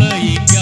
நாளைக்க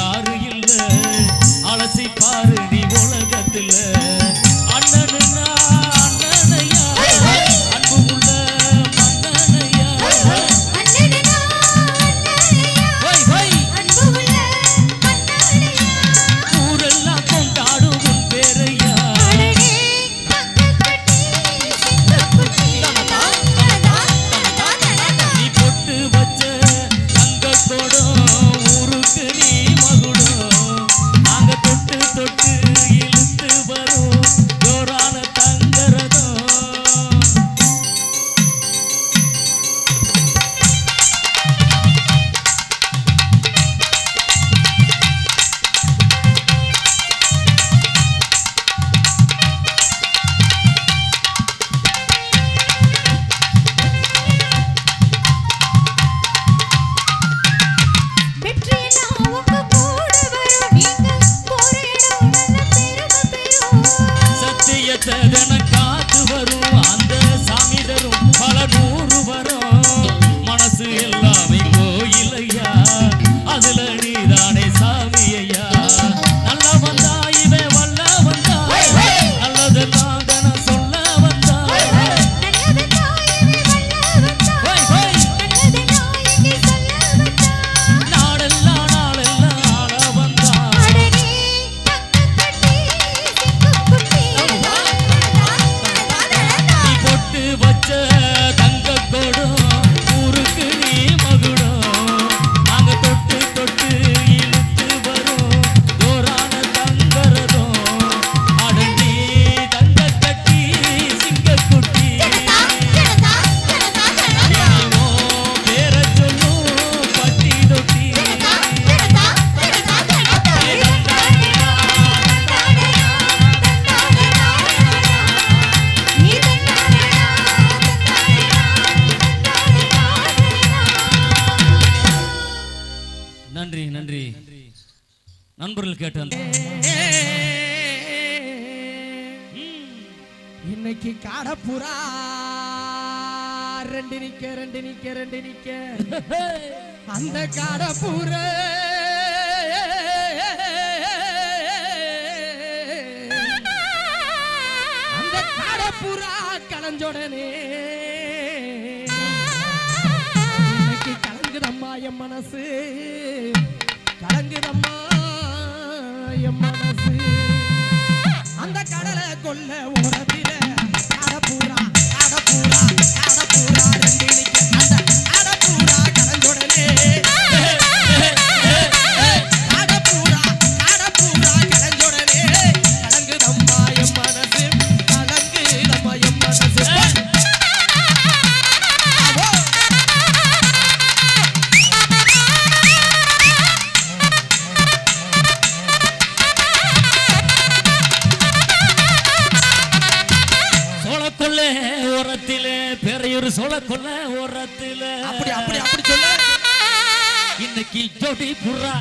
காத்து வரும். அந்த சாமி தரும் பல நூறு நன்றி நன்றி. நண்பர்கள் கேட்டு இன்னைக்கு காடப்புறா ரெண்டு நிக்க ரெண்டு நிக்க ரெண்டு நிக்க. அந்த காடப்புற அந்த காடப்புறா கலஞ்சோடனே என் மனசு. கலங்குதம்மா என் மனசு. அந்த கடலை கொல்ல உரத்தில ஓரத்திலே பெரையூர் சோளக்கொல்ல ஓரத்திலே. அப்படி அப்படி அப்படி சொல்லு. இன்னைக்கு ஜோடி புறா.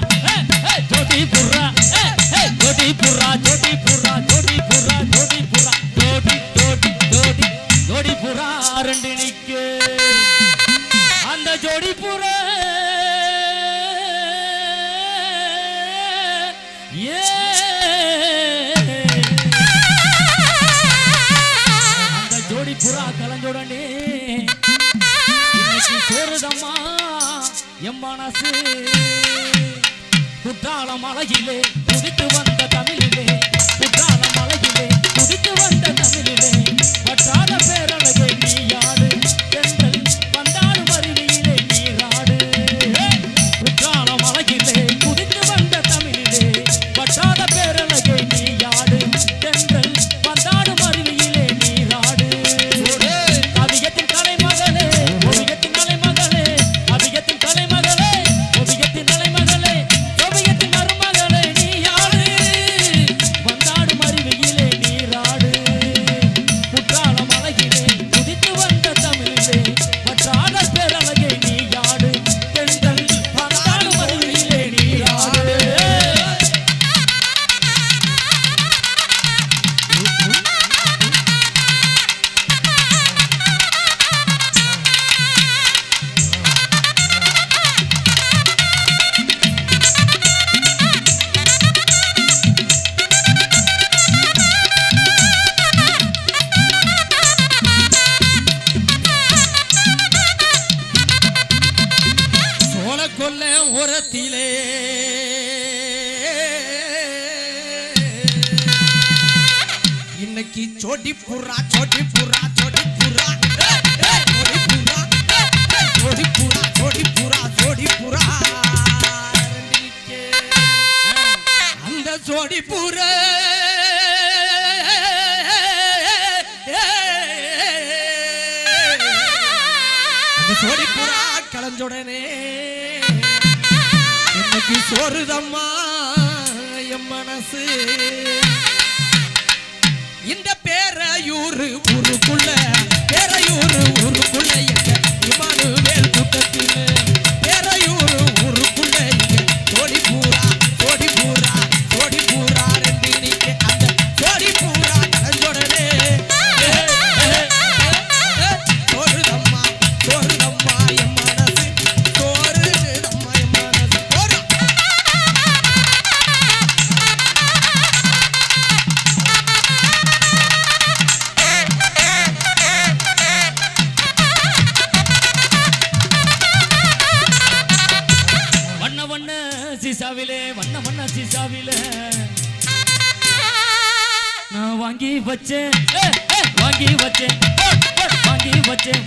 ஜோடி புறா. ஜோடி புறா ஜோடி புறா ஜோடி புறா ஜோடி புறா. ஜோடி ஜோடி ஜோடி ஜோடி புறா ரெண்டு நிக்கு அந்த ஜோடி புறா. புறா கலந்துடனே இன்னைக்கு சோறுதம்மா என் மனசு. குற்றால மலையிலே குதித்து வந்த தமிழிலே குற்றால மலையிலே குதித்து வந்த தமிழிலே வற்றாத பேர இன்னைக்கு சோடி புறா சோடி புறா சோடி புறா ஏய், ஏய், சோடி புறா ஏய், ஏய், சோடி புறா சோடி புறா அந்த சோடி புறா அந்த புறா கலஞ்சுடனே சோறுதம்மா என் மனசு இந்த பேரையூரு ஊருக்குள்ள பேரையூரு ஊருக்குள்ள எங்க? இமானுவேல் கூட்டத்தில். பேரையூரு ஊருக்குள்ள எங்க ஜோடி பூரா ஜோடி பூரா ஜோடி பூரா ரெண்டு நிக்க அந்த ஜோடி பூரா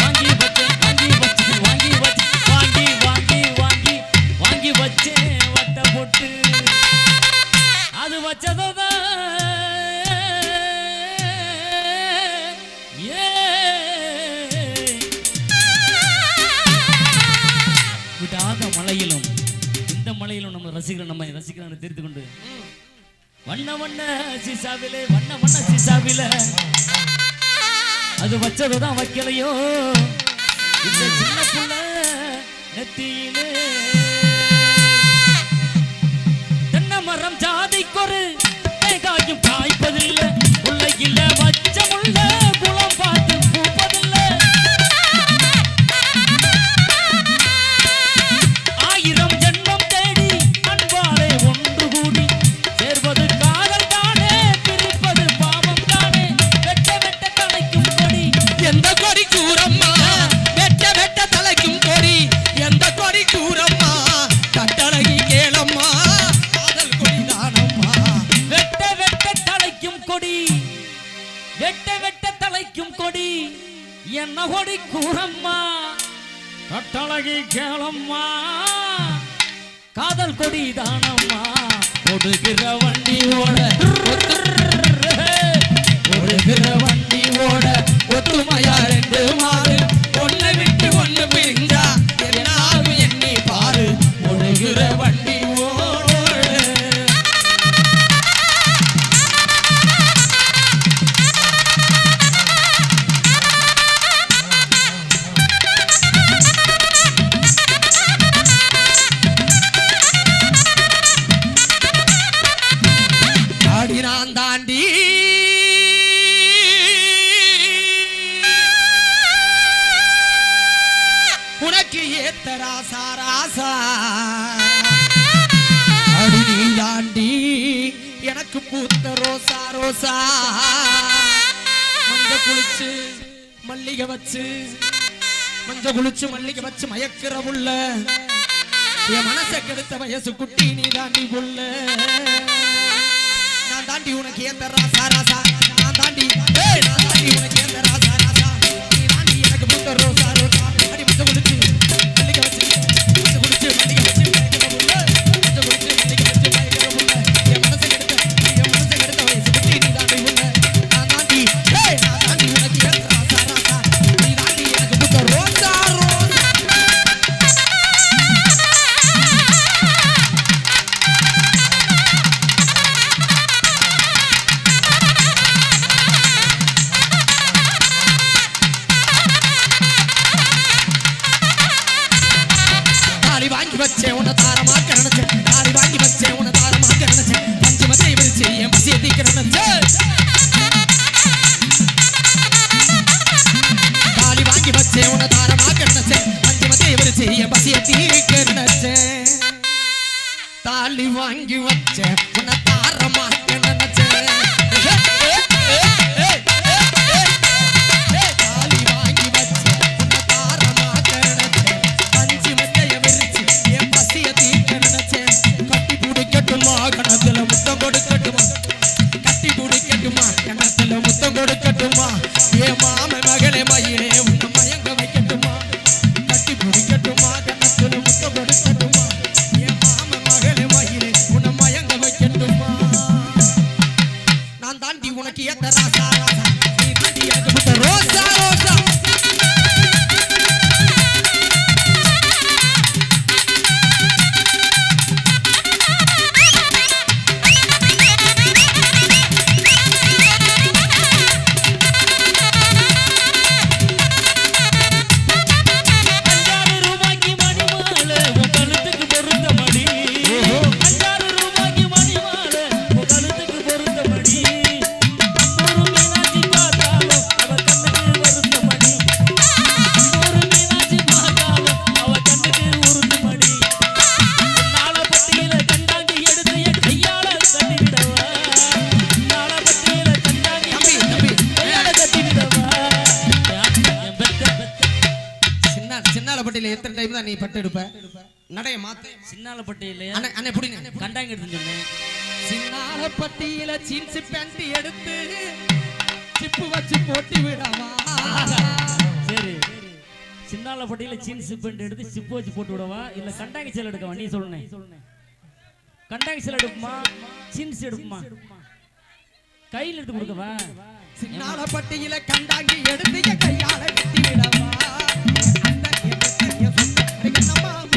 வாங்கி வச்சு வாங்கி வச்சு வாங்கி வச்சு வாங்கி வாங்கி வாங்கி வாங்கி வச்சு வட்ட போட்டு. அது வச்சதான் விடாத மலையிலும் இந்த மலையிலும் நம்ம ரசிக்கிறோம் நம்ம ரசிக்கிறான்னு தெரிந்து கொண்டு. வண்ண வண்ண சிசாவிலே வண்ண வண்ண சிசாவில. அது வச்சதுதான் வைக்கலையோ. இந்த சின்ன புள்ள நெத்தியிலே. என்ன கொடி கூறம்மா கட்டழகி கேளம்மா. காதல் கொடி தானம்மா. ஓடுகிற வண்டி ஓட ஓடுகிற வண்டி ஓட ஒத்துமையா ரெண்டு மாறு. ஒன்னு விட்டு ஒன்னு பிரிஞ்சா குளிச்சு மல்லிகை வச்சு மஞ்ச குளிச்சு மல்லிகை வச்சு மயக்கிற புள்ள. என் மனசை கெடுத்த வயசு குட்டி நீ தாண்டி புள்ள. நான் தாண்டி உனக்கு ஏன் தரா சாராசா நான் தாண்டி நான் தாண்டி உனக்கு ஏன் தரா சாராசா நீ தாண்டி எனக்கு முட்டை ரோசா ரோசா. அடி மஞ்ச குளிச்சு மல்லிகை வச்சு மஞ்ச குளிச்சு மல்லிகை பசிய பசிய தீக்க நினைச்சேன் தாலி வாங்கி வச்சேன் உன்னை தாரமாக்க நினைச்சேன் கட்டி பிடிக்கட்டுமா கணத்துல முத்தம் கொடுக்க பட்டு எடுப்ப நடைய மாத்த. சின்னால அண்ணே புடிங்க. கண்டாங்க எடுத்து சொன்னேன் சின்னால பட்டியில ஜீன்ஸ் பேண்ட் எடுத்து சிப்பு வச்சு போட்டு விடவா? சரி. சின்னால பட்டியில ஜீன்ஸ் பேண்ட் எடுத்து சிப்பு வச்சு போட்டு விடவா? இல்ல கண்டாங்க செல் எடுக்கவா? நீ சொல்லுனே கண்டாங்க செல் எடுக்குமா ஜீன்ஸ் எடுக்குமா கையில் எடுத்து கொடுக்கவா? சின்னால பட்டியில கண்டாங்கி எடுத்து கையால கட்டி விடவா? Because I'm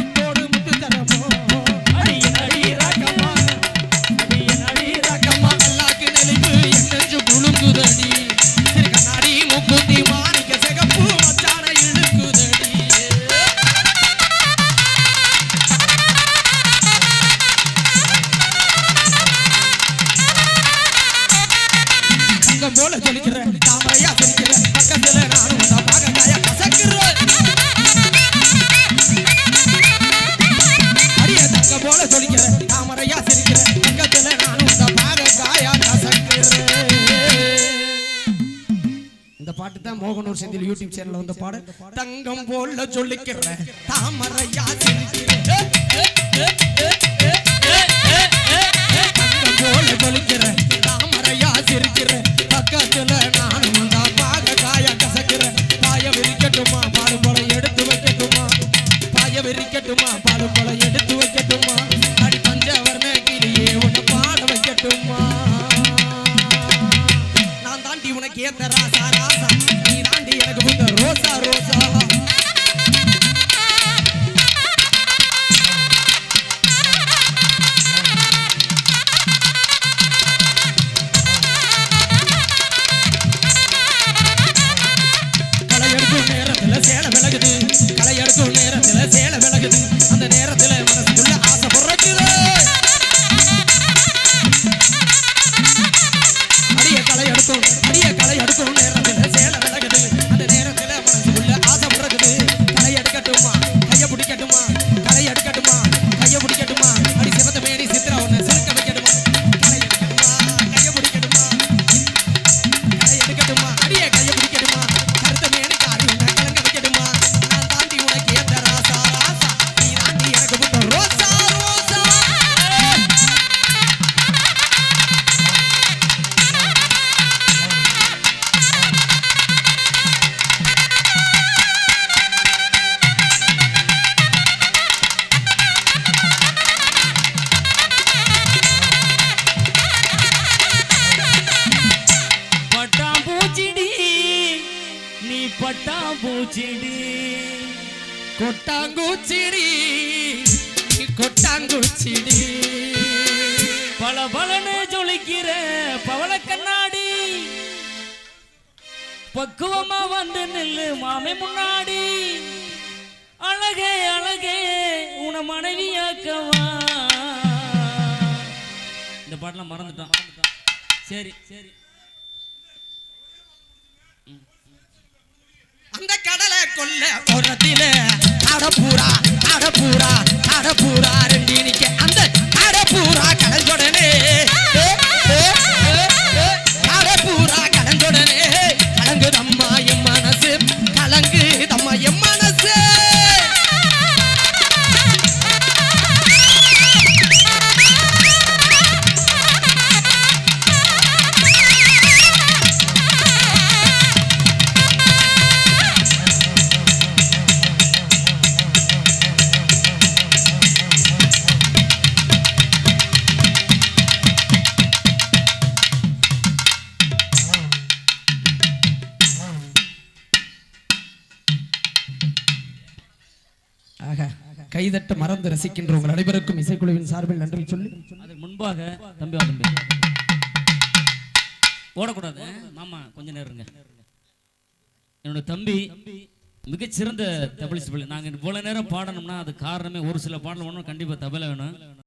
செந்தில் யூடியூப் சேனல்ல வந்த பாடு தங்கம் போல சொல்லிக்கிறேன் தாமரையா நீ பட்டாம்பூச்சிடி கொட்டாங்குச்சிடி. நீ கொட்டாங்குச்சிடி. பல பலன்னு ஜொலிக்கிற பவள கண்ணாடி. பக்குவமா வந்து நில்லு மாமே முன்னாடி. அழகே அழகே உன மனைவியாக்கவா. இந்த பாட்டெல்லாம் மறந்துட்டான் சரி சரி. அந்த கடலை கொல்ல ஓரத்தில அடப்பூரா அடப்பூரா அடப்பூரா. கைதட்ட மறந்து ரசிக்கின்ற உங்கள் அனைவருக்கும் இசைக்குழுவின் சார்பில் நன்றி சொல்லி அதுக்கு முன்பாக தம்பி தம்பி. ஓடக்கூடாது. மாமா கொஞ்ச நேரம் என்னோட தம்பி மிகச்சிறந்த தபலிஸ்ட் நாங்க இவ்வளோ நேரம் பாடணும்னா அது காரணமே ஒரு சில பாடல் ஒன்றும் கண்டிப்பா தபலை வேணும்.